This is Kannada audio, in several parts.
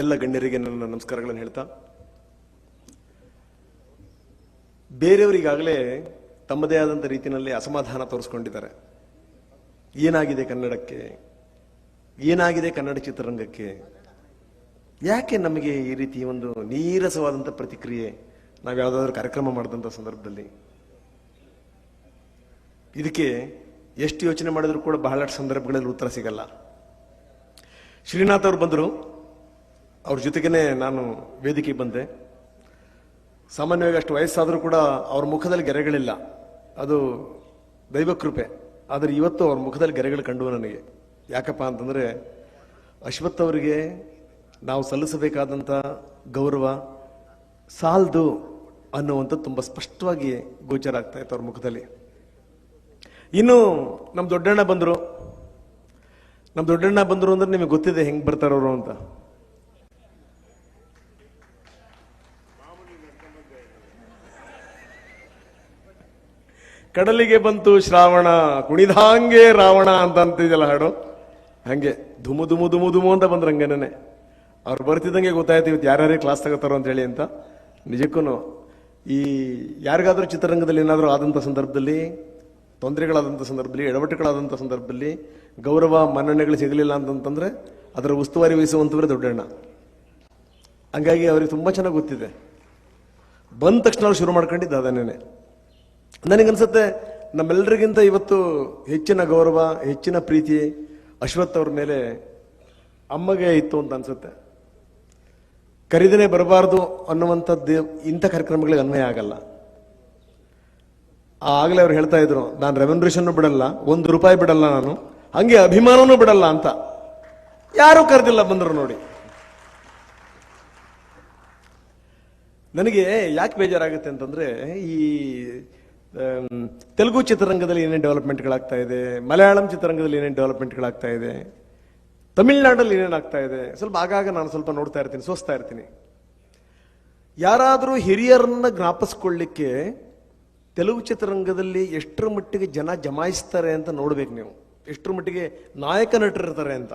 ಎಲ್ಲ ಗಣ್ಯರಿಗೆ ನನ್ನ ನಮಸ್ಕಾರಗಳನ್ನು ಹೇಳ್ತಾ, ಬೇರೆಯವರಿಗಾಗಲೇ ತಮ್ಮದೇ ಆದಂಥ ರೀತಿಯಲ್ಲಿ ಅಸಮಾಧಾನ ತೋರಿಸ್ಕೊಂಡಿದ್ದಾರೆ. ಏನಾಗಿದೆ ಕನ್ನಡಕ್ಕೆ? ಏನಾಗಿದೆ ಕನ್ನಡ ಚಿತ್ರರಂಗಕ್ಕೆ? ಯಾಕೆ ನಮಗೆ ಈ ರೀತಿ ಒಂದು ನೀರಸವಾದಂಥ ಪ್ರತಿಕ್ರಿಯೆ ನಾವು ಯಾವುದಾದ್ರೂ ಕಾರ್ಯಕ್ರಮ ಮಾಡಿದಂಥ ಸಂದರ್ಭದಲ್ಲಿ? ಇದಕ್ಕೆ ಎಷ್ಟು ಯೋಚನೆ ಮಾಡಿದ್ರು ಕೂಡ ಬಹಳಷ್ಟು ಸಂದರ್ಭಗಳಲ್ಲಿ ಉತ್ತರ ಸಿಗಲ್ಲ. ಶ್ರೀನಾಥ್ ಅವರು ಬಂದರು ಅವ್ರ ಜೊತೆಗೇನೆ ನಾನು ವೇದಿಕೆಗೆ ಬಂದೆ. ಸಾಮಾನ್ಯವಾಗಿ ಅಷ್ಟು ವಯಸ್ಸಾದರೂ ಕೂಡ ಅವ್ರ ಮುಖದಲ್ಲಿ ಗೆರೆಗಳಿಲ್ಲ. ಅದು ದೈವ ಕೃಪೆ. ಆದರೆ ಇವತ್ತು ಅವ್ರ ಮುಖದಲ್ಲಿ ಗೆರೆಗಳು ಕಂಡು ನನಗೆ. ಯಾಕಪ್ಪ ಅಂತಂದರೆ ಅಶ್ವಥ್ ಅವರಿಗೆ ನಾವು ಸಲ್ಲಿಸಬೇಕಾದಂಥ ಗೌರವ ಸಾಲ್ದು ಅನ್ನುವಂಥದ್ದು ತುಂಬ ಸ್ಪಷ್ಟವಾಗಿ ಗೋಚರ ಆಗ್ತಾ ಇತ್ತು ಅವ್ರ ಮುಖದಲ್ಲಿ. ಇನ್ನು ನಮ್ಮ ದೊಡ್ಡಣ್ಣ ಬಂದರು. ನಮ್ಮ ದೊಡ್ಡಣ್ಣ ಬಂದರು ಅಂದ್ರೆ ನಿಮಗೆ ಗೊತ್ತಿದೆ ಹೆಂಗೆ ಬರ್ತಾರವರು ಅಂತ. ಕಡಲಿಗೆ ಬಂತು ಶ್ರಾವಣ ಕುಣಿದಾಂಗೆ ರಾವಣ ಅಂತ ಅಂತಿದೆಯಲ್ಲ ಹಾಡು? ಹಂಗೆ ಧುಮು ಧುಮು ಧುಮು ಧುಮು ಅಂತ ಬಂದ್ರೆ ಹಂಗೇನೆ. ಅವ್ರು ಬರ್ತಿದ್ದಂಗೆ ಗೊತ್ತಾಯ್ತು ಇವತ್ತು ಯಾರ್ಯಾರೇ ಕ್ಲಾಸ್ ತಗೋತಾರೋ ಅಂತ ಹೇಳಿ ಅಂತ. ನಿಜಕ್ಕೂ ಈ ಯಾರಿಗಾದ್ರೂ ಚಿತ್ರರಂಗದಲ್ಲಿ ಏನಾದರೂ ಆದಂಥ ಸಂದರ್ಭದಲ್ಲಿ ತೊಂದರೆಗಳಾದಂಥ ಸಂದರ್ಭದಲ್ಲಿ ಎಡವಟ್ಟುಗಳಾದಂಥ ಸಂದರ್ಭದಲ್ಲಿ ಗೌರವ, ಮನ್ನಣೆಗಳು ಸಿಗಲಿಲ್ಲ ಅಂತಂತಂದರೆ ಅದರ ಉಸ್ತುವಾರಿ ವಹಿಸುವಂಥವ್ರೆ ದೊಡ್ಡಣ್ಣ. ಹಂಗಾಗಿ ಅವ್ರಿಗೆ ತುಂಬ ಚೆನ್ನಾಗಿ ಗೊತ್ತಿದೆ. ಬಂದ ತಕ್ಷಣ ಅವ್ರು ಶುರು ಮಾಡ್ಕೊಂಡಿದ್ದು ಅದನ್ನೇ ನನಗನ್ಸುತ್ತೆ ನಮ್ಮೆಲ್ಲರಿಗಿಂತ ಇವತ್ತು ಹೆಚ್ಚಿನ ಗೌರವ, ಹೆಚ್ಚಿನ ಪ್ರೀತಿ ಅಶ್ವಥ್ ಅವ್ರ ಮೇಲೆ ಅಮ್ಮಗೆ ಇತ್ತು ಅಂತ ಅನ್ಸುತ್ತೆ. ಕರಿದನೆ ಬರಬಾರ್ದು ಅನ್ನುವಂಥದ್ದು ಇಂಥ ಕಾರ್ಯಕ್ರಮಗಳಿಗೆ ಅನ್ವಯ ಆಗಲ್ಲ. ಆಗಲೇ ಅವ್ರು ಹೇಳ್ತಾ ಇದ್ರು, ನಾನು ರೆವನ್ಯೂಷನ್ ಬಿಡಲ್ಲ, ಒಂದು ರೂಪಾಯಿ ಬಿಡಲ್ಲ ನಾನು, ಹಂಗೆ ಅಭಿಮಾನವೂ ಬಿಡಲ್ಲ ಅಂತ. ಯಾರೂ ಕರೆದಿಲ್ಲ ಬಂದರು ನೋಡಿ. ನನಗೆ ಯಾಕೆ ಬೇಜಾರಾಗುತ್ತೆ ಅಂತಂದ್ರೆ, ಈ ತೆಲುಗು ಚಿತ್ರರಂಗದಲ್ಲಿ ಏನೇನು ಡೆವಲಪ್ಮೆಂಟ್ಗಳಾಗ್ತಾ ಇದೆ, ಮಲಯಾಳಂ ಚಿತ್ರರಂಗದಲ್ಲಿ ಏನೇನು ಡೆವಲಪ್ಮೆಂಟ್ಗಳಾಗ್ತಾ ಇದೆ, ತಮಿಳ್ನಾಡಲ್ಲಿ ಏನೇನಾಗ್ತಾ ಇದೆ, ಸ್ವಲ್ಪ ಆಗಾಗ ನಾನು ಸ್ವಲ್ಪ ನೋಡ್ತಾ ಇರ್ತೀನಿ, ಸೋಸ್ತಾ ಇರ್ತೀನಿ. ಯಾರಾದರೂ ಹಿರಿಯರನ್ನ ಜ್ಞಾಪಿಸ್ಕೊಳ್ಳಿಕ್ಕೆ ತೆಲುಗು ಚಿತ್ರರಂಗದಲ್ಲಿ ಎಷ್ಟರ ಮಟ್ಟಿಗೆ ಜನ ಜಮಾಯಿಸ್ತಾರೆ ಅಂತ ನೋಡ್ಬೇಕು ನೀವು. ಎಷ್ಟರ ಮಟ್ಟಿಗೆ ನಾಯಕ ನಟರಿರ್ತಾರೆ ಅಂತ.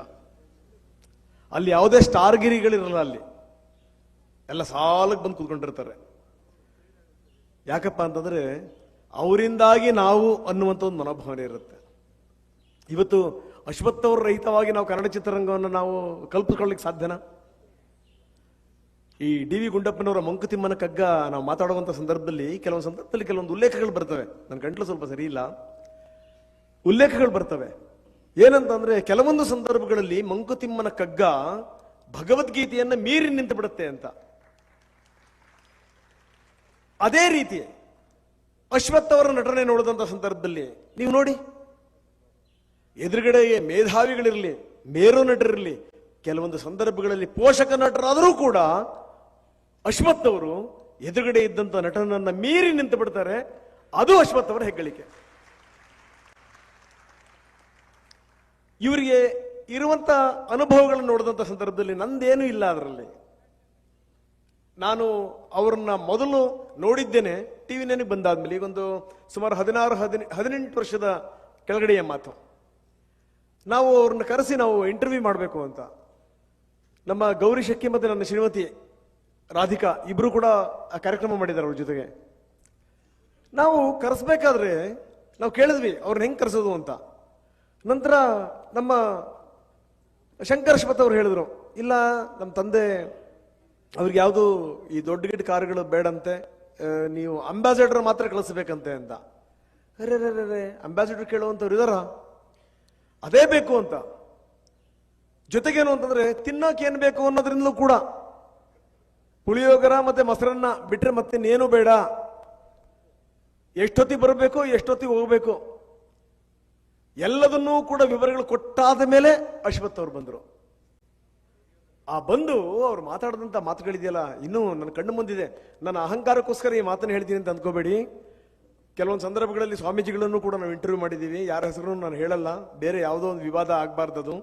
ಅಲ್ಲಿ ಯಾವುದೇ ಸ್ಟಾರ್ಗಿರಿಗಳಿರಲ್ಲ ಅಲ್ಲಿ. ಎಲ್ಲ ಸಾಲಕ್ಕೆ ಬಂದು ಕೂತ್ಕೊಂಡಿರ್ತಾರೆ. ಯಾಕಪ್ಪ ಅಂತಂದ್ರೆ ಅವರಿಂದಾಗಿ ನಾವು ಅನ್ನುವಂಥ ಒಂದು ಮನೋಭಾವನೆ ಇರುತ್ತೆ. ಇವತ್ತು ಅಶ್ವಥ್ ಅವ್ರ ರಹಿತವಾಗಿ ನಾವು ಕನ್ನಡ ಚಿತ್ರರಂಗವನ್ನು ನಾವು ಕಲ್ಪಿಸ್ಕೊಳ್ಳಿಕ್ಕೆ ಸಾಧ್ಯನಾ? ಈ ಡಿ ವಿ ಗುಂಡಪ್ಪನವರ ಮಂಕುತಿಮ್ಮನ ಕಗ್ಗ ನಾವು ಮಾತಾಡುವಂಥ ಸಂದರ್ಭದಲ್ಲಿ ಕೆಲವೊಂದು ಸಂದರ್ಭದಲ್ಲಿ ಕೆಲವೊಂದು ಉಲ್ಲೇಖಗಳು ಬರ್ತವೆ. ನನ್ನ ಗಂಟ್ಲು ಸ್ವಲ್ಪ ಸರಿ ಇಲ್ಲ. ಉಲ್ಲೇಖಗಳು ಬರ್ತವೆ. ಏನಂತಂದ್ರೆ ಕೆಲವೊಂದು ಸಂದರ್ಭಗಳಲ್ಲಿ ಮಂಕುತಿಮ್ಮನ ಕಗ್ಗ ಭಗವದ್ಗೀತೆಯನ್ನು ಮೀರಿ ನಿಂತು ಬಿಡುತ್ತೆ ಅಂತ. ಅದೇ ರೀತಿ ಅಶ್ವಥ್ ಅವರ ನಟನೆ ನೋಡಿದಂಥ ಸಂದರ್ಭದಲ್ಲಿ, ನೀವು ನೋಡಿ ಎದುರುಗಡೆಗೆ ಮೇಧಾವಿಗಳಿರಲಿ, ಮೇರು ನಟರಿರಲಿ, ಕೆಲವೊಂದು ಸಂದರ್ಭಗಳಲ್ಲಿ ಪೋಷಕ ನಟರಾದರೂ ಕೂಡ ಅಶ್ವಥ್ ಅವರು ಎದುರುಗಡೆ ಇದ್ದಂಥ ನಟನನ್ನ ಮೀರಿ ನಿಂತು ಬಿಡ್ತಾರೆ. ಅದು ಅಶ್ವಥ್ ಅವರ ಹೆಗ್ಗಳಿಕೆ. ಇವರಿಗೆ ಇರುವಂತ ಅನುಭವಗಳನ್ನು ನೋಡಿದಂಥ ಸಂದರ್ಭದಲ್ಲಿ ನಂದೇನೂ ಇಲ್ಲ ಅದರಲ್ಲಿ. ನಾನು ಅವ್ರನ್ನ ಮೊದಲು ನೋಡಿದ್ದೇನೆ. ಟಿವಿ ನನಗೆ ಬಂದಾದ್ಮೇಲೆ ಈಗೊಂದು ಸುಮಾರು ಹದಿನಾರು, ಹದಿನ, ಹದಿನೆಂಟು ವರ್ಷದ ಕೆಳಗಡೆಯ ಮಾತು. ನಾವು ಅವ್ರನ್ನ ಕರೆಸಿ ನಾವು ಇಂಟರ್ವ್ಯೂ ಮಾಡಬೇಕು ಅಂತ. ನಮ್ಮ ಗೌರಿ ಶಕ್ಕಿ ಮತ್ತು ನನ್ನ ಶ್ರೀಮತಿ ರಾಧಿಕಾ ಇಬ್ಬರು ಕೂಡ ಆ ಕಾರ್ಯಕ್ರಮ ಮಾಡಿದ್ದಾರೆ ಅವ್ರ ಜೊತೆಗೆ. ನಾವು ಕರೆಸ್ಬೇಕಾದ್ರೆ ನಾವು ಕೇಳಿದ್ವಿ ಅವ್ರನ್ನ ಹೆಂಗೆ ಕರೆಸೋದು ಅಂತ. ನಂತರ ನಮ್ಮ ಶಂಕರ್ ಅವರು ಅವ್ರು ಹೇಳಿದ್ರು, ಇಲ್ಲ ನಮ್ಮ ತಂದೆ ಅವ್ರಿಗೆ ಯಾವುದು ಈ ದೊಡ್ಡ ಗಿಡ್ಡ ಕಾರುಗಳು ಬೇಡಂತೆ. ನೀವು ಅಂಬಾಸಿಡರ್ ಮಾತ್ರ ಕಳಿಸ್ಬೇಕಂತೆ ಅಂತ. ಅರೆ ಅರೆ ರೇ ಅಂಬಾಸಡರ್ ಕೇಳುವಂಥವ್ರು ಇದಾರ? ಅದೇ ಬೇಕು ಅಂತ. ಜೊತೆಗೇನು ಅಂತಂದ್ರೆ ತಿನ್ನೋಕೆ ಏನು ಬೇಕು ಅನ್ನೋದ್ರಿಂದಲೂ ಕೂಡ. ಪುಳಿಯೋಗರ ಮತ್ತೆ ಮೊಸರನ್ನ ಬಿಟ್ಟರೆ ಮತ್ತೆ ಇನ್ನೇನು ಬೇಡ. ಎಷ್ಟೊತ್ತಿಗೆ ಬರಬೇಕು, ಎಷ್ಟೊತ್ತಿಗೆ ಹೋಗಬೇಕು. ಎಲ್ಲದನ್ನೂ ಕೂಡ ವಿವರಗಳು ಕೊಟ್ಟಾದ ಮೇಲೆ ಅಶ್ವಥ್ ಅವ್ರು ಬಂದರು. ಆ ಬಂದು ಅವ್ರು ಮಾತಾಡಿದಂಥ ಮಾತುಗಳಿದೆಯಲ್ಲ, ಇನ್ನೂ ನನ್ನ ಕಣ್ಣು ಮುಂದಿದೆ. ನನ್ನ ಅಹಂಕಾರಕ್ಕೋಸ್ಕರ ಈ ಮಾತನ್ನು ಹೇಳ್ತೀನಿ ಅಂತ ಅಂದ್ಕೋಬೇಡಿ. ಕೆಲವೊಂದು ಸಂದರ್ಭಗಳಲ್ಲಿ ಸ್ವಾಮೀಜಿಗಳನ್ನು ಕೂಡ ನಾವು ಇಂಟರ್ವ್ಯೂ ಮಾಡಿದ್ದೀವಿ. ಯಾರ ಹೆಸರು ನಾನು ಹೇಳಲ್ಲ. ಬೇರೆ ಯಾವುದೋ ಒಂದು ವಿವಾದ ಆಗಬಾರ್ದದು.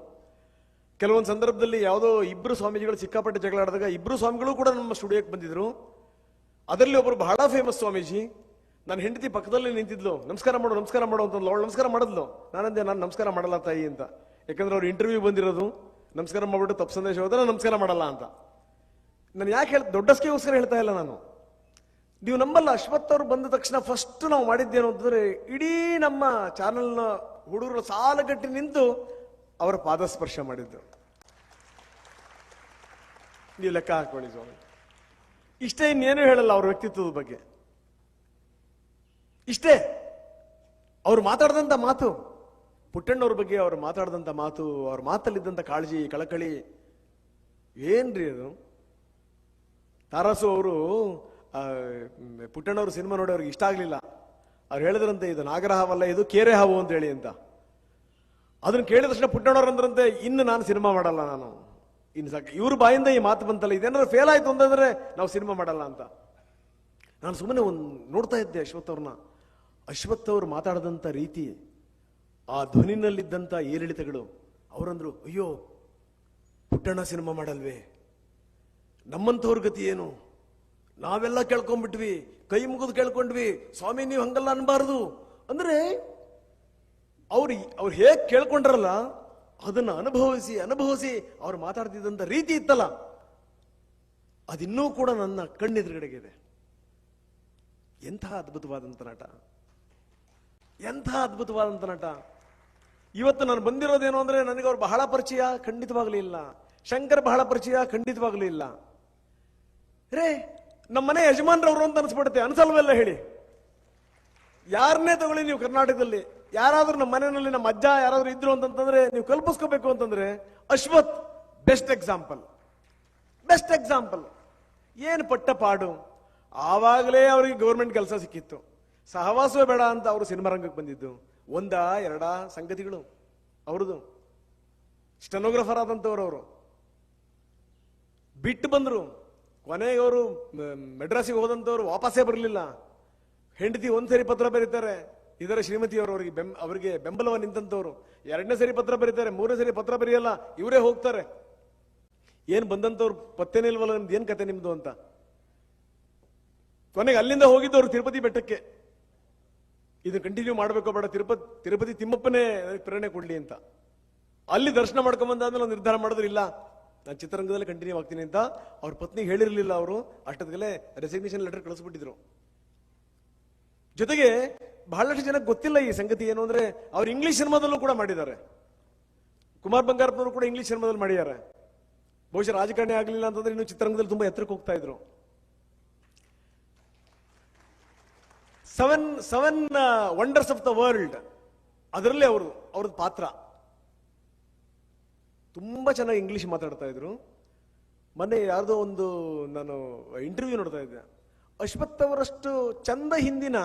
ಕೆಲವೊಂದು ಸಂದರ್ಭದಲ್ಲಿ ಯಾವುದೋ ಇಬ್ಬರು ಸ್ವಾಮೀಜಿಗಳು ಸಿಕ್ಕಾಪಟ್ಟೆ ಜಗಳಾಡಿದಾಗ ಇಬ್ಬರು ಸ್ವಾಮಿಗಳು ಕೂಡ ನಮ್ಮ ಸ್ಟುಡಿಯೋಕ್ಕೆ ಬಂದಿದ್ರು. ಅದರಲ್ಲಿ ಒಬ್ಬರು ಬಹಳ ಫೇಮಸ್ ಸ್ವಾಮೀಜಿ. ನನ್ನ ಹೆಂಡತಿ ಪಕ್ಕದಲ್ಲಿ ನಿಂತಿದ್ಲು. ನಮಸ್ಕಾರ ಮಾಡು ನಮಸ್ಕಾರ ಮಾಡು ಅಂತ ಅವಳು ನಮಸ್ಕಾರ ಮಾಡಿದ್ಲು. ನಾನಂದೆ, ನಾನು ನಮಸ್ಕಾರ ಮಾಡಲ್ಲ ತಾಯಿ ಅಂತ. ಯಾಕಂದ್ರೆ ಅವ್ರು ಇಂಟರ್ವ್ಯೂ ಬಂದಿರೋದು. ನಮಸ್ಕಾರ ಮಾಡ್ಬಿಟ್ಟು ತಪ್ಪು ಸಂದೇಶ ಹೋದ್ರೆ ನಮಸ್ಕಾರ ಮಾಡಲ್ಲ ಅಂತ. ನಾನು ಯಾಕೆ ಹೇಳಿ ದೊಡ್ಡಸ್ಕೆಗೋಸ್ಕರ ಹೇಳ್ತಾ ಇಲ್ಲ ನಾನು. ನೀವು ನಂಬಲ್ಲ ಅಶ್ವತ್ಥ ಅವರು ಬಂದ ತಕ್ಷಣ ಫಸ್ಟ್ ನಾವು ಮಾಡಿದ್ದೇನು ಅಂತಂದ್ರೆ, ಇಡೀ ನಮ್ಮ ಚಾನೆಲ್ನ ಹುಡುಗರು ಸಾಲಗಟ್ಟಿ ನಿಂತು ಅವರ ಪಾದ ಸ್ಪರ್ಶ ಮಾಡಿದ್ದು. ನೀವು ಲೆಕ್ಕ ಹಾಕೊಳ್ಳಿ ಸ್ವಾಮಿ. ಇಷ್ಟೇ ಇನ್ನೇನು ಹೇಳಲ್ಲ ಅವ್ರ ವ್ಯಕ್ತಿತ್ವದ ಬಗ್ಗೆ. ಇಷ್ಟೇ. ಅವ್ರು ಮಾತಾಡಿದಂಥ ಮಾತು. ಪುಟ್ಟಣ್ಣವ್ರ ಬಗ್ಗೆ ಅವ್ರು ಮಾತಾಡಿದಂಥ ಮಾತು, ಅವ್ರ ಮಾತಲ್ಲಿದ್ದಂಥ ಕಾಳಜಿ, ಕಳಕಳಿ, ಏನ್ರಿ ಅದು? ತಾರಾಸು ಅವರು ಪುಟ್ಟಣ್ಣವ್ರ ಸಿನಿಮಾ ನೋಡಿ ಇಷ್ಟ ಆಗಲಿಲ್ಲ. ಅವ್ರು ಹೇಳಿದ್ರಂತೆ, ಇದು ನಾಗರ ಹಾವಲ್ಲ ಇದು ಕೇರೆ ಹಾವು ಅಂತ ಹೇಳಿ ಅಂತ. ಅದನ್ನು ಕೇಳಿದ ತಕ್ಷಣ ಪುಟ್ಟಣ್ಣವ್ರು ಅಂದ್ರಂತೆ, ಇನ್ನು ನಾನು ಸಿನಿಮಾ ಮಾಡಲ್ಲ ನಾನು. ಇನ್ನು ಸಾಕು, ಇವ್ರ ಬಾಯಿಂದ ಈ ಮಾತು ಬಂತಲ್ಲ, ಇದೇನಾದ್ರು ಫೇಲ್ ಆಯ್ತು ಅಂತಂದ್ರೆ ನಾವು ಸಿನಿಮಾ ಮಾಡಲ್ಲ ಅಂತ. ನಾನು ಸುಮ್ಮನೆ ಒಂದು ನೋಡ್ತಾ ಇದ್ದೆ ಅಶ್ವಥ್ ಅವ್ರನ್ನ ಅಶ್ವಥ್ ಅವ್ರು ಮಾತಾಡದಂಥ ರೀತಿ ಆ ಧ್ವನಿನಲ್ಲಿದ್ದಂಥ ಏರಿಳಿತಗಳು ಅವರಂದ್ರು, ಅಯ್ಯೋ, ಪುಟ್ಟಣ್ಣ ಸಿನಿಮಾ ಮಾಡಲ್ವೇ? ನಮ್ಮಂಥವ್ರ ಗತಿ ಏನು? ನಾವೆಲ್ಲ ಕೇಳ್ಕೊಂಡ್ಬಿಟ್ವಿ, ಕೈ ಮುಗಿದು ಕೇಳ್ಕೊಂಡ್ವಿ, ಸ್ವಾಮಿ ನೀವು ಹಂಗಲ್ಲ ಅನ್ಬಾರ್ದು. ಅಂದ್ರೆ ಅವ್ರು ಅವ್ರು ಹೇಗೆ ಕೇಳ್ಕೊಂಡ್ರಲ್ಲ, ಅದನ್ನ ಅನುಭವಿಸಿ ಅನುಭವಿಸಿ ಅವ್ರು ಮಾತಾಡ್ತಿದ್ದಂಥ ರೀತಿ ಇತ್ತಲ್ಲ, ಅದಿನ್ನೂ ಕೂಡ ನನ್ನ ಕಣ್ಣೆದುರುಗಡೆಗಿದೆ. ಎಂಥ ಅದ್ಭುತವಾದಂಥ ನಟ. ಎಂಥ ಅದ್ಭುತವಾದಂಥ ನಟ. ಇವತ್ತು ನಾನು ಬಂದಿರೋದೇನು ಅಂದ್ರೆ ನನಗೆ ಅವ್ರು ಬಹಳ ಪರಿಚಯ, ಖಂಡಿತವಾಗ್ಲೂ ಇಲ್ಲ. ಶಂಕರ್ ಬಹಳ ಪರಿಚಯ, ಖಂಡಿತವಾಗ್ಲೂ ಇಲ್ಲ. ರೇ ನಮ್ಮ ಮನೆ ಯಜಮಾನ್ರವರು ಅಂತ ಅನ್ಸ್ಬಿಡುತ್ತೆ. ಅನ್ಸಲ್ವೆಲ್ಲ ಹೇಳಿ. ಯಾರನ್ನೇ ತಗೊಳ್ಳಿ ನೀವು ಕರ್ನಾಟಕದಲ್ಲಿ. ಯಾರಾದ್ರೂ ನಮ್ಮ ಮನೆಯಲ್ಲಿ ನಮ್ಮ ಅಜ್ಜ ಯಾರಾದ್ರೂ ಇದ್ರು ಅಂತಂತಂದ್ರೆ ನೀವು ಕಲ್ಪಿಸ್ಕೋಬೇಕು ಅಂತಂದ್ರೆ Ashwath best example best example ಏನು ಪಟ್ಟ ಪಾಡು? ಆವಾಗಲೇ ಅವರಿಗೆ ಗೌರ್ಮೆಂಟ್ ಕೆಲಸ ಸಿಕ್ಕಿತ್ತು. ಸಹವಾಸವೇ ಬೇಡ ಅಂತ ಅವರು ಸಿನಿಮಾ ರಂಗಕ್ಕೆ ಬಂದಿದ್ದು. ಒಂದ ಎರಡ ಸಂಗತಿಗಳು ಅವ್ರದ್ದು. ಸ್ಟೆನೋಗ್ರಫರ್ ಆದಂಥವ್ರು ಅವರು. ಬಿಟ್ಟು ಬಂದರು. ಕೊನೆಗೆ ಅವರು ಮೆಡ್ರಾಸಿಗೆ ಹೋದಂಥವ್ರು ವಾಪಸ್ಸೇ ಬರಲಿಲ್ಲ. ಹೆಂಡತಿ ಒಂದ್ಸರಿ ಪತ್ರ ಬರೀತಾರೆ. ಇದರ ಶ್ರೀಮತಿಯವರು ಅವರಿಗೆ ಬೆಂ, ಅವರಿಗೆ ಬೆಂಬಲವ ನಿಂತಂಥವ್ರು ಎರಡನೇ ಸರಿ ಪತ್ರ ಬರೀತಾರೆ. ಮೂರನೇ ಸರಿ ಪತ್ರ ಬರೆಯಲ್ಲ. ಇವರೇ ಹೋಗ್ತಾರೆ. ಏನು ಬಂದಂಥವ್ರು ಪತ್ತೆನೇ ಇಲ್ವಲ್ಲ, ನಿಮ್ದು ಏನ್ ಕತೆ ನಿಮ್ಮದು ಅಂತ. ಕೊನೆಗೆ ಅಲ್ಲಿಂದ ಹೋಗಿದ್ದವರು ತಿರುಪತಿ ಬೆಟ್ಟಕ್ಕೆ. ಇದು ಕಂಟಿನ್ಯೂ ಮಾಡಬೇಕು ಬೇಡ, ತಿರುಪತಿ ತಿರುಪತಿ ತಿಮ್ಮಪ್ಪನೇ ಪ್ರೇರಣೆ ಕೊಡ್ಲಿ ಅಂತ. ಅಲ್ಲಿ ದರ್ಶನ ಮಾಡ್ಕೊಂಡ್ ಒಂದು ನಿರ್ಧಾರ ಮಾಡಿದ್ರೆ, ಇಲ್ಲ, ನಾನು ಚಿತ್ರರಂಗದಲ್ಲಿ ಕಂಟಿನ್ಯೂ ಆಗ್ತೀನಿ ಅಂತ. ಅವ್ರ ಪತ್ನಿ ಹೇಳಿರ್ಲಿಲ್ಲ ಅವರು ಅಷ್ಟೊತ್ತಿಗೆ ರೆಸಿಗ್ನೇಷನ್ ಲೆಟರ್ ಕಳಿಸ್ಬಿಟ್ಟಿದ್ರು. ಜೊತೆಗೆ ಬಹಳಷ್ಟು ಜನಕ್ಕೆ ಗೊತ್ತಿಲ್ಲ ಈ ಸಂಗತಿ ಏನು ಅಂದ್ರೆ, ಅವ್ರು ಇಂಗ್ಲಿಷ್ ಸಿನಿಮಾದಲ್ಲೂ ಕೂಡ ಮಾಡಿದ್ದಾರೆ. ಕುಮಾರ್ ಬಂಗಾರಪ್ಪನವರು ಕೂಡ ಇಂಗ್ಲಿಷ್ ಸಿನಿಮಾದಲ್ಲಿ ಮಾಡಿದ್ದಾರೆ. ಬಹುಶಃ ರಾಜಕಾರಣಿ ಆಗಲಿಲ್ಲ ಅಂತಂದ್ರೆ ಇನ್ನು ಚಿತ್ರರಂಗದಲ್ಲಿ ತುಂಬಾ ಎತ್ತರಕ್ಕೆ ಹೋಗ್ತಾ ಇದ್ರು. Seven seven wonders of the world ಅದರಲ್ಲೇ ಅವರು, ಅವ್ರದ್ದು ಪಾತ್ರ. ತುಂಬ ಚೆನ್ನಾಗಿ ಇಂಗ್ಲೀಷ್ ಮಾತಾಡ್ತಾ ಇದ್ರು. ಮೊನ್ನೆ ಯಾರ್ದೋ ಒಂದು ನಾನು ಇಂಟರ್ವ್ಯೂ ನೋಡ್ತಾ ಇದ್ದೆ. ಅಶ್ವಥ್ ಅವರಷ್ಟು ಚಂದ ಹಿಂದಿನ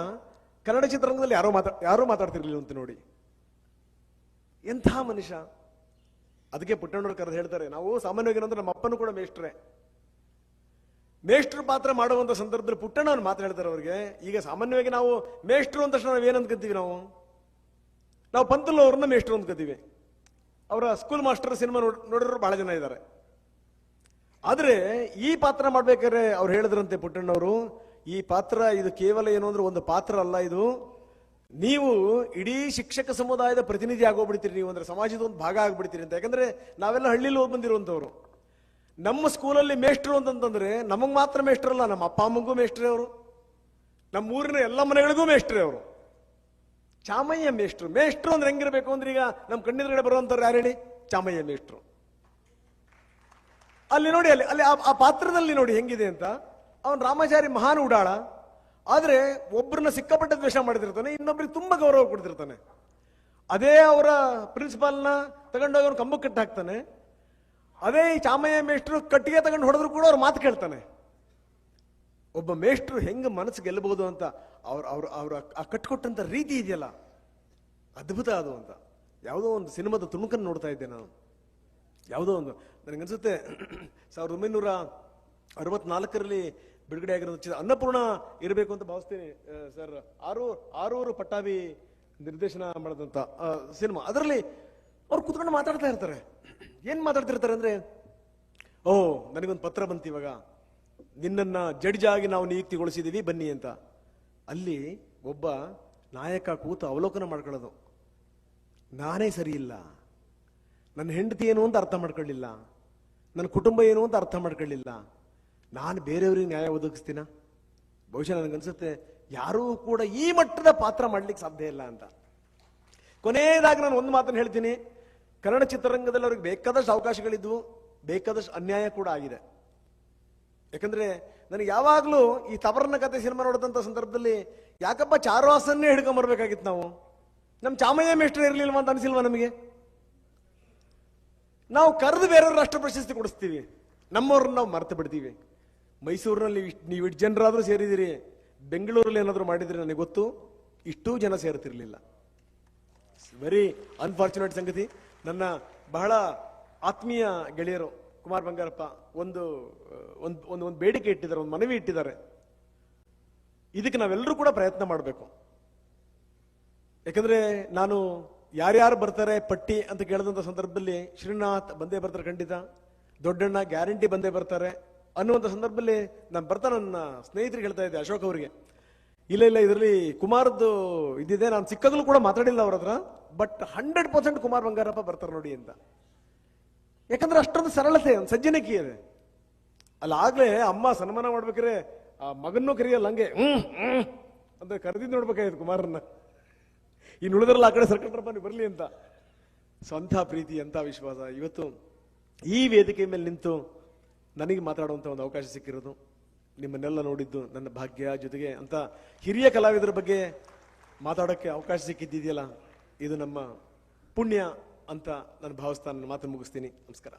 ಕನ್ನಡ ಚಿತ್ರರಂಗದಲ್ಲಿ ಯಾರೋ ಮಾತಾ, ಯಾರೋ ಮಾತಾಡ್ತಿರ್ಲಿಲ್ಲ ಅಂತ ನೋಡಿ. ಎಂಥ ಮನುಷ್ಯ? ಅದಕ್ಕೆ ಪುಟ್ಟಣ್ಣವ್ರು ಕರೆದು ಹೇಳ್ತಾರೆ, ನಾವು ಸಾಮಾನ್ಯವಾಗಿ ಏನಂದ್ರೆ ನಮ್ಮ ಅಪ್ಪನೂ ಕೂಡ ಮೇಷ್ಟ್ರೆ. ಮೇಷ್ಟ್ರು ಪಾತ್ರ ಮಾಡುವಂತ ಸಂದರ್ಭದಲ್ಲಿ ಪುಟ್ಟಣ್ಣನ ಮಾತು ಹೇಳ್ತಾರೆ ಅವ್ರಿಗೆ, ಈಗ ಸಾಮಾನ್ಯವಾಗಿ ನಾವು ಮೇಷ್ಟ್ರು ತಕ್ಷಣ ನಾವು ಏನು ಅಂದ್ಕೊಂತೀವಿ ನಾವು? ನಾವು ಪಂತಲ್ ಅವ್ರನ್ನ ಮೇಷ್ಟ್ರು ಅಂದ್ಕೋತೀವಿ. ಅವರ ಸ್ಕೂಲ್ ಮಾಸ್ಟರ್ ಸಿನಿಮಾ ನೋಡಿರೋರು ಭಾಳ ಜನ ಇದ್ದಾರೆ ಆದರೆ ಈ ಪಾತ್ರ ಮಾಡ್ಬೇಕಾದ್ರೆ ಅವ್ರು ಹೇಳಿದ್ರಂತೆ ಪುಟ್ಟಣ್ಣವರು ಈ ಪಾತ್ರ ಇದು ಕೇವಲ ಏನು ಅಂದ್ರೆ ಒಂದು ಪಾತ್ರ ಅಲ್ಲ ಇದು. ನೀವು ಇಡೀ ಶಿಕ್ಷಕ ಸಮುದಾಯದ ಪ್ರತಿನಿಧಿ ಆಗೋಗ್ಬಿಡ್ತೀರಿ ನೀವು ಅಂದ್ರೆ ಸಮಾಜದ ಒಂದು ಭಾಗ ಆಗ್ಬಿಡ್ತೀರಿ ಅಂತ. ಯಾಕಂದ್ರೆ ನಾವೆಲ್ಲ ಹಳ್ಳಿಲಿ ಹೋಗಿ ಬಂದಿರುವಂತವ್ರು. ನಮ್ಮ ಸ್ಕೂಲಲ್ಲಿ ಮೇಷ್ಟ್ರು ಅಂತಂತಂದ್ರೆ ನಮಗ್ ಮಾತ್ರ ಮೇಷ್ಟ್ರಲ್ಲ ನಮ್ಮ ಅಪ್ಪ ಅಮ್ಮಗೂ ಮೇಷ್ಟ್ರೇ ಅವರು. ನಮ್ಮ ಊರಿನ ಎಲ್ಲ ಮನೆಗಳಿಗೂ ಮೇಷ್ಟ್ರೇ ಅವರು. ಚಾಮಯ್ಯ ಮೇಷ್ಟ್ರು. ಮೇಷ್ಟ್ರು ಅಂದ್ರೆ ಹೆಂಗಿರ್ಬೇಕು ಅಂದ್ರೆ ಈಗ ನಮ್ಮ ಕಣ್ಣೆದುರುಗಡೆ ಬರುವಂತವ್ರು ಯಾರು ಹೇಳಿ? ಚಾಮಯ್ಯ ಮೇಷ್ಟ್ರು. ಅಲ್ಲಿ ನೋಡಿ, ಅಲ್ಲಿ ಅಲ್ಲಿ ಆ- ಪಾತ್ರದಲ್ಲಿ ನೋಡಿ ಹೆಂಗಿದೆ ಅಂತ. ಅವನು ರಾಮಾಚಾರಿ ಮಹಾನ್ ಉಡಾಳ. ಆದ್ರೆ ಒಬ್ಬರನ್ನ ಸಿಕ್ಕಾಪಟ್ಟೆ ದ್ವೇಷ ಮಾಡಿದಿರ್ತಾನೆ, ಇನ್ನೊಬ್ರಿಗೆ ತುಂಬಾ ಗೌರವ ಕೊಡ್ತಿರ್ತಾನೆ. ಅದೇ ಅವರ ಪ್ರಿನ್ಸಿಪಾಲ್ನ ತಗೊಂಡೋಗಿ ಅವನು ಕಂಬಕ್ಕೆ ಕಟ್ಟಿ ಹಾಕ್ತಾನೆ ಅದೇ ಈ ಚಾಮಯ್ಯ ಮೇಷ್ಟ್ರು ಕಟ್ಟಿಗೆ ತಗೊಂಡು ಹೊಡೆದ್ರು ಕೂಡ ಅವ್ರು ಮಾತು ಕೇಳ್ತಾನೆ. ಒಬ್ಬ ಮೇಷ್ಟ್ರು ಹೆಂಗೆ ಮನಸ್ಸು ಗೆಲ್ಲಬಹುದು ಅಂತ ಅವ್ರ ಅವ್ರ ಅವ್ರ ಆ ಕಟ್ಕೊಟ್ಟಂತ ರೀತಿ ಇದೆಯಲ್ಲ, ಅದ್ಭುತ ಅದು ಅಂತ. ಯಾವುದೋ ಒಂದು ಸಿನಿಮಾದ ತುಣುಕನ್ನು ನೋಡ್ತಾ ಇದ್ದೆ ನಾನು. ಯಾವುದೋ ಒಂದು, ನನಗನ್ಸುತ್ತೆ ಸಾವಿರದ ಒಂಬೈನೂರ ಅರವತ್ನಾಲ್ಕರಲ್ಲಿ ಬಿಡುಗಡೆ ಆಗಿರೋ ಚಿತ್ರ ಅನ್ನಪೂರ್ಣ ಇರಬೇಕು ಅಂತ ಭಾವಿಸ್ತೀನಿ ಸರ್. ಆರೂರು ಆರೂರು ಪಟ್ಟಾಭಿ ನಿರ್ದೇಶನ ಮಾಡಿದಂಥ ಸಿನಿಮಾ. ಅದರಲ್ಲಿ ಅವ್ರು ಕುತ್ಕೊಂಡು ಮಾತಾಡ್ತಾ ಇರ್ತಾರೆ. ಏನ್ ಮಾತಾಡ್ತಿರ್ತಾರೆ ಅಂದ್ರೆ, ಓ, ನನಗೊಂದು ಪತ್ರ ಬಂತು ಇವಾಗ. ನಿನ್ನನ್ನ ಜಡ್ಜ್ ಆಗಿ ನಾವು ನಿಯುಕ್ತಿಗೊಳಿಸಿದೀವಿ, ಬನ್ನಿ ಅಂತ. ಅಲ್ಲಿ ಒಬ್ಬ ನಾಯಕ ಕೂತು ಅವಲೋಕನ ಮಾಡ್ಕೊಳ್ಳೋದು. ನಾನೇ ಸರಿ ಇಲ್ಲ ನನ್ನ ಹೆಂಡತಿ ಏನು ಅಂತ ಅರ್ಥ ಮಾಡ್ಕೊಳ್ಳಿಲ್ಲ. ನನ್ನ ಕುಟುಂಬ ಏನು ಅಂತ ಅರ್ಥ ಮಾಡ್ಕೊಳ್ಳಿಲ್ಲ. ನಾನು ಬೇರೆಯವ್ರಿಗೆ ನ್ಯಾಯ ಒದಗಿಸ್ತೀನ? ಬಹುಶಃ ನನಗನ್ಸುತ್ತೆ ಯಾರೂ ಕೂಡ ಈ ಮಟ್ಟದ ಪಾತ್ರ ಮಾಡ್ಲಿಕ್ಕೆ ಸಾಧ್ಯ ಇಲ್ಲ ಅಂತ. ಕೊನೆಯದಾಗಿ ನಾನು ಒಂದು ಮಾತನ್ನು ಹೇಳ್ತೀನಿ. ಕನ್ನಡ ಚಿತ್ರರಂಗದಲ್ಲಿ ಅವ್ರಿಗೆ ಬೇಕಾದಷ್ಟು ಅವಕಾಶಗಳಿದ್ವು, ಬೇಕಾದಷ್ಟು ಅನ್ಯಾಯ ಕೂಡ ಆಗಿದೆ. ಯಾಕಂದ್ರೆ ನನಗೆ ಯಾವಾಗಲೂ ಈ ತವರನ ಕತೆ ಸಿನಿಮಾ ನೋಡಿದಂಥ ಸಂದರ್ಭದಲ್ಲಿ, ಯಾಕಪ್ಪ ಚಾರುಹಾಸನ್ನೇ ಹಿಡ್ಕೊಂಬರ್ಬೇಕಾಗಿತ್ತು ನಾವು? ನಮ್ಮ ಚಾಮಯ್ಯ ಮೇಷ್ಟ್ರು ಇರಲಿಲ್ವ ಅಂತ ಅನಿಸಿಲ್ವಾ ನಮಗೆ? ನಾವು ಕರೆದು ಬೇರೆಯವ್ರ ರಾಷ್ಟ್ರ ಪ್ರಶಸ್ತಿ ಕೊಡಿಸ್ತೀವಿ. ನಮ್ಮವ್ರನ್ನ ನಾವು ಮರೆತು ಬಿಡ್ತೀವಿ. ಮೈಸೂರಿನಲ್ಲಿ ನೀವು ಇಷ್ಟು ಜನರಾದರೂ ಸೇರಿದಿರಿ ಬೆಂಗಳೂರಲ್ಲಿ ಏನಾದರೂ ಮಾಡಿದ್ರೆ ನನಗೆ ಗೊತ್ತು, ಇಷ್ಟೂ ಜನ ಸೇರ್ತಿರ್ಲಿಲ್ಲ. ವೆರಿ ಅನ್ಫಾರ್ಚುನೇಟ್ ಸಂಗತಿ. ನನ್ನ ಬಹಳ ಆತ್ಮೀಯ ಗೆಳೆಯರು ಕುಮಾರ್ ಬಂಗಾರಪ್ಪ ಒಂದು ಒಂದು ಒಂದು ಬೇಡಿಕೆ ಇಟ್ಟಿದ್ದಾರೆ, ಒಂದು ಮನವಿ ಇಟ್ಟಿದ್ದಾರೆ. ಇದಕ್ಕೆ ನಾವೆಲ್ಲರೂ ಕೂಡ ಪ್ರಯತ್ನ ಮಾಡಬೇಕು. ಯಾಕಂದ್ರೆ ನಾನು ಯಾರ್ಯಾರು ಬರ್ತಾರೆ, ಪಟ್ಟಿ ಅಂತ ಕೇಳಿದಂಥ ಸಂದರ್ಭದಲ್ಲಿ ಶ್ರೀನಾಥ್ ಬಂದೇ ಬರ್ತಾರೆ ಖಂಡಿತ. ದೊಡ್ಡಣ್ಣ ಗ್ಯಾರಂಟಿ ಬಂದೇ ಬರ್ತಾರೆ ಅನ್ನುವಂಥ ಸಂದರ್ಭದಲ್ಲಿ ನಾನು ಬರ್ತಾ ನನ್ನ ಸ್ನೇಹಿತರಿಗೆ ಹೇಳ್ತಾ ಇದ್ದೆ ಅಶೋಕ್ ಅವರಿಗೆ. ಇಲ್ಲ ಇಲ್ಲ, ಇದರಲ್ಲಿ ಕುಮಾರದ್ದು ಇದಿದೆ ನಾನು ಸಿಕ್ಕದಲ್ಲೂ ಕೂಡ ಮಾತಾಡಿಲ್ಲ ಅವ್ರ ಹತ್ರ. But hundred percent Kumar Bangarappa ಬರ್ತಾರೆ ನೋಡಿ ಅಂತ. ಯಾಕಂದ್ರೆ ಅಷ್ಟೊಂದು ಸರಳತೆ, ಒಂದು ಸಜ್ಜನಿಕೆ ಇದೆ ಅಲ್ಲ, ಆಗ್ಲೇ ಅಮ್ಮ ಸನ್ಮಾನ ಮಾಡ್ಬೇಕ್ರೆ, ಆ ಮಗನ್ನೂ ಕರೆಯಲ್ಲ ಹಂಗೆ ಹ್ಮ್ ಅಂತ ಕರೆದಿದ್ದು ನೋಡ್ಬೇಕಾಯ್ತು ಕುಮಾರನ್ನ. ಇನ್ನು ಉಳಿದ್ರಲ್ಲ ಆ ಕಡೆ ಸರ್ಕಲ್ರಪ್ಪ ನೀವು ಬರಲಿ ಅಂತ. ಸ್ವಂತ ಪ್ರೀತಿ ಅಂತ ವಿಶ್ವಾಸ. ಇವತ್ತು ಈ ವೇದಿಕೆ ಮೇಲೆ ನಿಂತು ನನಗೆ ಮಾತಾಡುವಂಥ ಒಂದು ಅವಕಾಶ ಸಿಕ್ಕಿರೋದು. ನಿಮ್ಮನ್ನೆಲ್ಲ ನೋಡಿದ್ದು ನನ್ನ ಭಾಗ್ಯ ಜೊತೆಗೆ ಅಂತ ಹಿರಿಯ ಕಲಾವಿದರ ಬಗ್ಗೆ ಮಾತಾಡೋಕ್ಕೆ ಅವಕಾಶ ಸಿಕ್ಕಿದ್ದಿದೆಯಲ್ಲ, ಇದು ನಮ್ಮ ಪುಣ್ಯ ಅಂತ ನಾನು ಭಾವಿಸ್ತಾ ನನ್ನ ಮಾತನ್ನು ಮುಗಿಸ್ತೀನಿ. ನಮಸ್ಕಾರ.